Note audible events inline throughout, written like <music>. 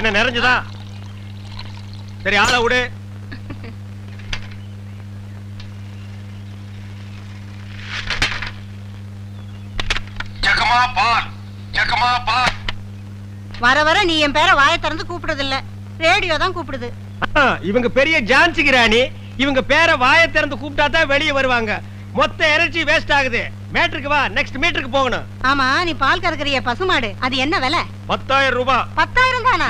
என்ன நிறைஞ்சதா? சரி ஆளை விடு. வர வர நீ என் பேரை வாயை திறந்து கூப்பிடுறது இல்ல ரேடியோ தான் கூப்பிடுது. இவங்க பெரிய ஜான்சி கிராணி. இவங்க பேரை வாயை திறந்து கூப்பிட்டா தான் வெளியே வருவாங்க. மொத்த எனர்ஜி வேஸ்ட் ஆகுது. மேட்ருக்கு வா நெக்ஸ்ட் மீட்டருக்கு போகணும். ஆமா நீ பால் கறக்குறிய பசுமாடு. அது என்ன விலை? பத்தாயிரம் ரூபாய் பத்தாயிரம் தானா?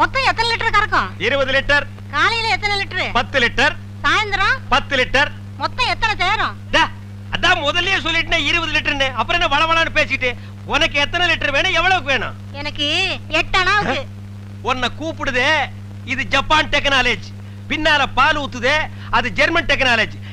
மொத்தம் எத்தனை லிட்டர் கறக்கும்? இருபது லிட்டர். காலையில எத்தனை லிட்டரு? பத்து லிட்டர். சாயந்தரம்? பத்து லிட்டர். மொத்தம் எத்தனை சேரும்? அதான் முதல்லயே சொல்லிட்டேன் இருபது லிட்டர்னு அப்புறம் என்ன வளவளான்னு பேசிட்டு உனக்கு எத்தனை லிட்டர் வேணும்? எவ்வளவுக்கு வேணும்? எனக்கு எட்டு அணாவுக்கு உன்னை கூப்பிடுதே இது ஜப்பான் டெக்னாலஜி. பின்னால பால் ஊத்துதே அது ஜெர்மன் டெக்னாலஜி.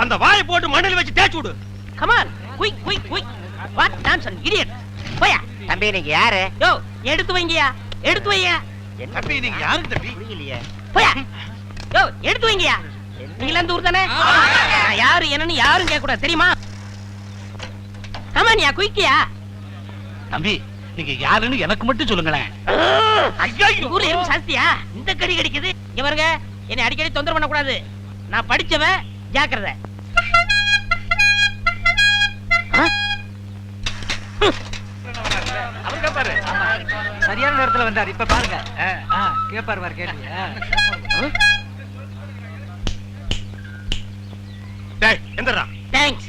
அந்த வாயை போட்டு மண்ணில் வச்சு தேய்ச்சு விடு. Come on quick quick quick what nonsense idiot போயா. தம்பி நீங்க யாரு? யோ எடுத்து வைங்கயா. எடுத்து வையா. தம்பி நீங்க யாருக்கு தம்பி? புரியலையே. போயா. யோ எடுத்து வைங்கயா. நீங்களா இந்த ஊர் தானே? நான் யாரு என்னன்னு யாரும் கேட்க கூடாது தெரியுமா கமான்யா குயிக்கியா தம்பி நீங்க யாருன்னு எனக்கு மட்டும் சொல்லுங்களேன். இந்த ஊர்ல எறும்பு சாஸ்தியா இந்த கடி கடிக்குது. இங்க பாருங்க. என்னை அடிக்கடி தொந்தரவு பண்ண கூடாது நான் படிச்சவன் ஜாக்கிரதை? சரியான நேரத்துல வந்தார். இப்ப பாருங்க. கேப்பாரு பாரு எந்திரா தேங்க்ஸ்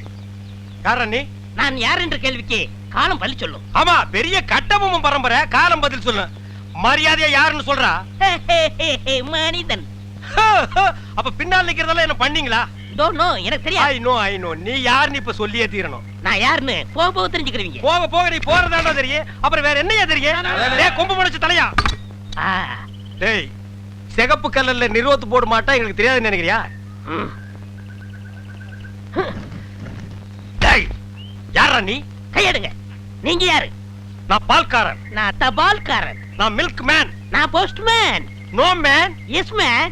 யாரா நீ? நான் யார் என்ற கேள்விக்கு காலம் பள்ளி சொல்லும். ஆமா பெரிய கட்டபொம்மன் பரம்பரை. காலம் பதில் சொல்லு. மரியாதையா யாருன்னு சொல்றா? மனிதன். அப்ப பின்னால் நிக்கிறதெல்லாம் என்ன பண்ணீங்களா? டோன்ட் நோ எனக்கு தெரியாது. ஐ நோ ஐ நோ நீ யாருன்னு இப்ப சொல்லியே தீரணும். நான் யாருன்னு? போக போக தெரிஞ்சுக்கிறீங்க போக போக நீ போறதாண்டா தெரியும். அப்புறம் வேற என்னையா தெரியும்? டேய் கொம்பு முளைச்சு தலையா? ஆ, டேய் சிகப்பு கல்லல்ல நிறுவத்து போட மாட்டா எங்களுக்கு தெரியாதுன்னு நினைக்கிறியா. டேய் யாரா நீ? கையெடுங்க. நீங்க யாரு? நான் பால்காரன். நான் தபால்காரன். நான் மில்க் மேன் நான் postman no man yes man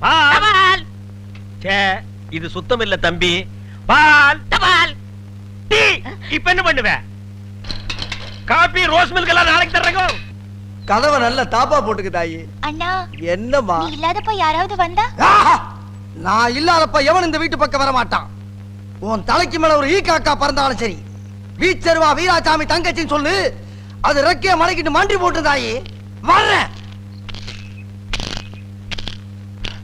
பால். ச்சே, இது சுத்தம் இல்ல தம்பி. பால். தபால். டீ. இப்ப என்ன பண்ணுவ? காபி ரோஸ் மில்க் எல்லாம் நாளைக்கு தர்றேங்க. கதவை நல்ல தாப்பா போட்டுக்கு தாயி. அண்ணா என்னம்மா? நீ இல்லாதப்ப யாராவது வந்தா? ஆஹா! நான் இல்லாதப்ப எவன் இந்த வீட்டு பக்கம் வர மாட்டான் உன் தலைக்கு மேல ஒரு ஈ காக்கா பறந்தாலும் சரி. வீச்சருவா வீராசாமி தங்கச்சின்னு சொல்லு. அது ரெக்கைய மலைக்கிட்டு மாண்டி போட்டு தாயி. வர்றேன்.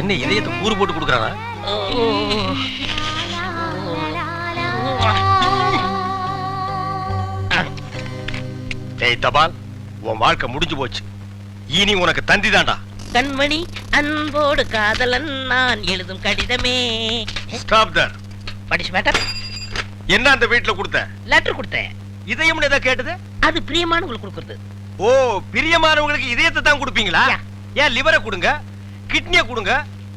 என்ன இதயத்தை கூறு போட்டு கொடுக்குறானா தபால் உன் வாழ்க்கை முடிஞ்சு போச்சு. இனி உனக்கு தந்தி தான்டா. கண்மணி அன்போடு காதலன் நான் எழுதும் கடிதமே. ஸ்டாப் தர் படிச்சு மேட்டர் என்ன அந்த வீட்டுல கொடுத்த? லெட்டர் கொடுத்தேன். இதயம்னு எதை கேட்டது? அது பிரியமானவங்களுக்கு கொடுக்கறது. ஓ பிரியமானவங்களுக்கு இதயத்தை தான் கொடுப்பீங்களா. ஏன் லிவரை கொடுங்க? கிட்னியை கொடுங்க?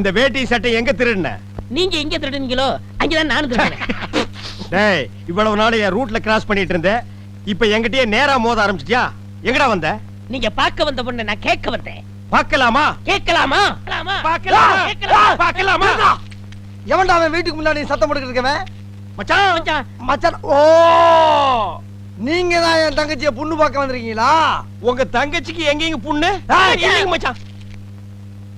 இந்த வேட்டி சட்டை எங்க திருடின? நீங்க எங்க திருடுனீங்களோ அங்கதான் நானும் திருடுறேன். <laughs> டேய் இவ்வளவு நாள் என் ரூட்ல கிராஸ் பண்ணிட்டு இருந்தேன் இப்ப என்கிட்டயே நேரா மோத ஆரம்பிச்சிட்டியா? எங்கடா வந்த? நீங்க பார்க்க வந்த பொண்ணு நான் கேட்க வந்தேன். பார்க்கலாமா? கேட்கலாமா? பார்க்கலாமா? எவன்டா அவன் வீட்டுக்கு முன்னாடி சத்தம் போட்டுக்கிட்டு இருக்கவன்? மச்சான் மச்சான், மச்சான் ஓ! நீங்க தான் என் தங்கச்சியை பொண்ணு பார்க்க வந்திருக்கீங்களா? உங்க தங்கச்சிக்கு எங்கெங்க புண்ணு? ஏய், இல்லைங்க மச்சான்.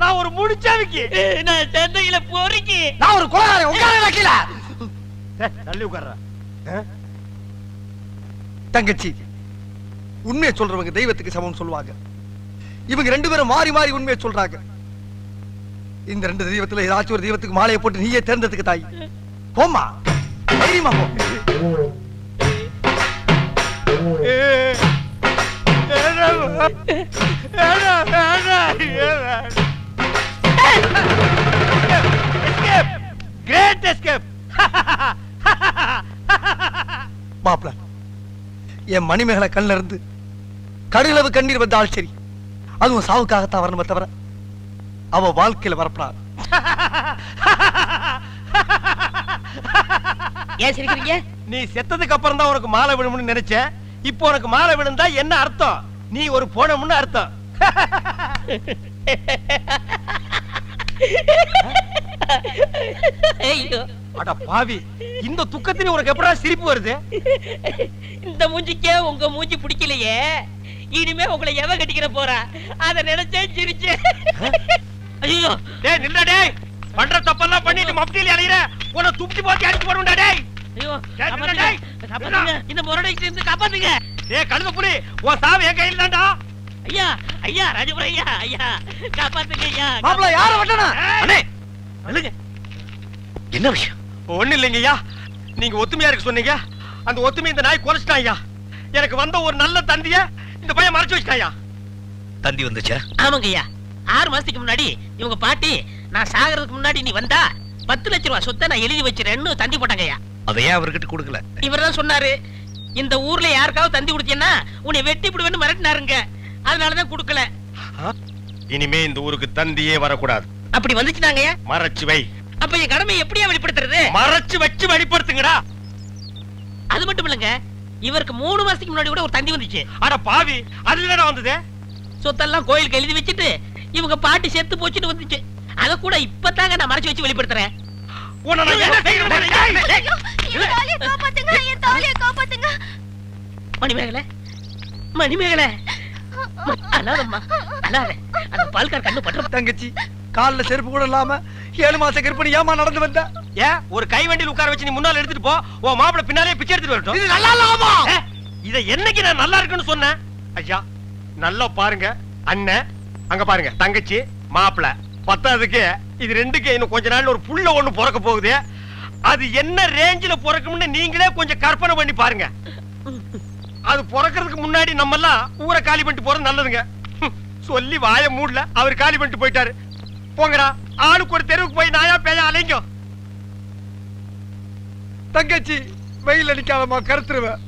நான் ஒரு முடிச்சாவிக்கு நான் சென்னையில பொறுக்கி நான் ஒரு குலகாரன் உட்கார கீழ தள்ளி உட்கார்ற தங்கச்சி உண்மையை சொல்றவங்க தெய்வத்துக்கு சமம் சொல்லுவாங்க இவங்க ரெண்டு பேரும் மாறி மாறி உண்மையை சொல்றாங்க இந்த ரெண்டு தெய்வத்துல ஏதாச்சும் ஒரு தெய்வத்துக்கு மாலையை போட்டு நீயே தேர்ந்ததுக்கு தாய் போம்மா தைரியமா போ கிரேட் எஸ்கேப் மாப்பிள என் மணிமேகலை கண்ணுல இருந்து கடுகளவு கண்ணீர் வந்தாலும் சரி. அதுவும் சாவுக்காகத்தான் வரணுமே தவிர அவ வாழ்க்கையில வரப்படாது. <laughs> ஏன் சிரிக்கிறீங்க? நீ செத்ததுக்கு அப்புறம் தான் உனக்கு மாலை விழும்னு நினைச்சேன் இப்போ உனக்கு மாலை விழுந்தா என்ன அர்த்தம்? நீ ஒரு போனமுன்னு அர்த்தம். <laughs> ஐயோ அட பாவி இந்த துக்கத்திலே உனக்கு எப்படா சிரிப்பு வருது? இந்த மூஞ்சிக்கே உங்க மூஞ்சி பிடிக்கலையே. இனிமே உங்களை எவ கட்டிக்கிற போறா? அத நினைச்சேன் சிரிச்சேன் ஐயோ. டேய் நில்ல டேய். பண்ற தப்பெல்லாம் பண்ணிட்டு மப்டியில அலையிற உன்னை துப்பி போட்டு அடிச்சு போடுண்டா டேய். ஐயோ டேய், இந்த முரடைக்கு இருந்து காப்பாத்துங்க. டேய் கழுத புலி உன் சாவு என் கையில தான்டா. ஐயா ஐயா ராஜபுரம் ஐயா ஐயா. காப்பாத்துங்க ஐயா மாப்பிள்ள யார வட்டனா அண்ணே சொல்லுங்க என்ன விஷயம்? ஒண்ணு இல்லைங்க ஐயா. நீங்க ஒத்துமையா இருக்க சொன்னீங்க. அந்த ஒத்துமை இந்த நாய் குறைச்சிட்டான் ஐயா. எனக்கு வந்த ஒரு நல்ல தந்திய இந்த பையன் மறைச்சு வச்சிட்டான் ஐயா. தந்தி வந்துச்சா? ஆமாங்க ஐயா. ஆறு மாசத்துக்கு முன்னாடி இவங்க பாட்டி நான் சாகிறதுக்கு முன்னாடி நீ வந்தா பத்து லட்ச ரூபாய் சொத்தை நான் எழுதி வச்சிருன்னு தந்தி போட்டாங்க ஐயா. அதை ஏன் அவர்கிட்ட கொடுக்கல? இவர் தான் சொன்னாரு இந்த ஊர்ல யாருக்காவது தந்தி கொடுத்தீங்கன்னா உன்னை வெட்டி விடுவேன்னு மிரட்டினாருங்க. அதனாலதான் கொடுக்கல. இனிமே இந்த ஊருக்கு தந்தியே வரக்கூடாது. அப்படி வந்துச்சுனாங்க மறைச்சு வை. அப்ப என் கடமை எப்படியா வெளிப்படுத்துறது? மறைச்சு வச்சு வெளிப்படுத்துங்கடா. அது மட்டும் இல்லங்க இவருக்கு மூணு மாசத்துக்கு முன்னாடி கூட ஒரு தந்தி வந்துச்சு. அட பாவி அதுல வந்தது? சொத்தெல்லாம் கோயிலுக்கு எழுதி வச்சுட்டு இவங்க பாட்டி செத்து போச்சுட்டு வந்துச்சு. அத கூட இப்பதாங்க நான் மறைச்சு வச்சு வெளிப்படுத்துறேன். மணிமேகலை மணிமேகலை. அழாதம்மா அழாத. அந்த பால்கார் கண்ணு பற்ற தங்கச்சி. கால்ல செருப்பு கூட இல்லாம ஏழு மாச கர்ப்பிணி ஏமா நடந்து வந்த? ஏன் ஒரு கை வண்டியில் உட்கார வச்சு நீ முன்னால எடுத்துட்டு போ. உன் மாப்பிளை பின்னாலே பிச்சை எடுத்துட்டு வரட்டும். இது நல்லா இல்லாமா? இத என்னைக்கு நான் நல்லா இருக்குன்னு சொன்னேன்? ஐயா நல்லா பாருங்க. அண்ணன் அங்க பாருங்க தங்கச்சி மாப்பிள. பத்தாவதுக்கு இது ரெண்டுக்கு இன்னும் கொஞ்ச நாள்ல ஒரு புள்ள ஒண்ணு பிறக்க போகுது. அது என்ன ரேஞ்சில பிறக்கும்னு நீங்களே கொஞ்சம் கற்பனை பண்ணி பாருங்க. அது பிறக்கிறதுக்கு முன்னாடி நம்ம எல்லாம் ஊரை காலி பண்ணிட்டு போறது நல்லதுங்க. சொல்லி வாய மூடல அவர் காலி பண்ணிட்டு போயிட்டாரு. போங்கடா. ஆளுக்கு ஒரு தெருவுக்கு போய் நாயா பேயா அலைங்க. தங்கச்சி வெயில் அடிக்காதமா கருத்துருவேன்